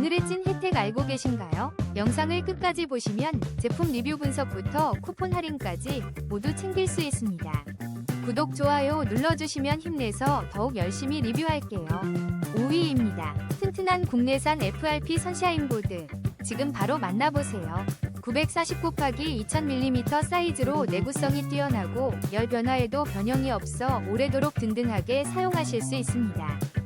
오늘의 찐 혜택 알고 계신가요? 영상을 끝까지 보시면 제품 리뷰 분석부터 쿠폰 할인까지 모두 챙길 수 있습니다. 구독, 좋아요 눌러주시면 힘내서 더욱 열심히 리뷰할게요. 5위입니다. 튼튼한 국내산 FRP 선샤인 보드. 지금 바로 만나보세요. 940 곱하기 2000mm 사이즈로 내구성이 뛰어나고 열 변화에도 변형이 없어 오래도록 든든하게 사용하실 수 있습니다.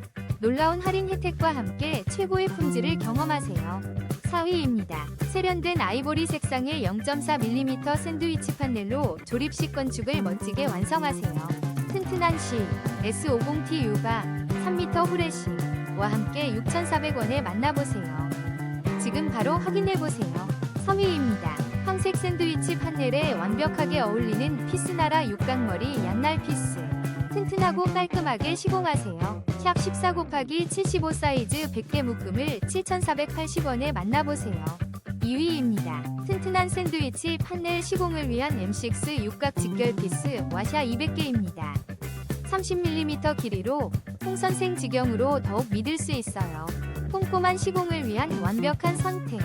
놀라운 할인 혜택과 함께 최고의 품질을 경험하세요. 4위입니다. 세련된 아이보리 색상의 0.4mm 샌드위치 판넬로 조립식 건축을 멋지게 완성하세요. 튼튼한 시 S50TU가 3m 후레쉬와 함께 6,400원에 만나보세요. 지금 바로 확인해보세요. 3위입니다. 황색 샌드위치 판넬에 완벽하게 어울리는 피스나라 육각머리 양날 피스. 튼튼하고 깔끔하게 시공하세요. 샵 14 곱하기 75 사이즈 100개 묶음을 7,480원에 만나보세요. 2위입니다. 튼튼한 샌드위치 판넬 시공을 위한 M6 육각 직결 피스 와샤 200개입니다. 30mm 길이로 홍선생 직영으로 더욱 믿을 수 있어요. 꼼꼼한 시공을 위한 완벽한 선택.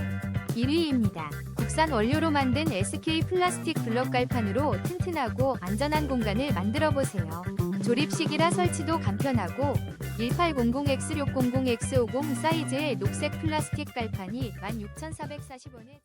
1위입니다. 국산 원료로 만든 SK 플라스틱 블럭 갈판으로 튼튼하고 안전한 공간을 만들어 보세요. 조립식이라 설치도 간편하고 1800X600X50 사이즈의 녹색 플라스틱 갈판이 16,440원에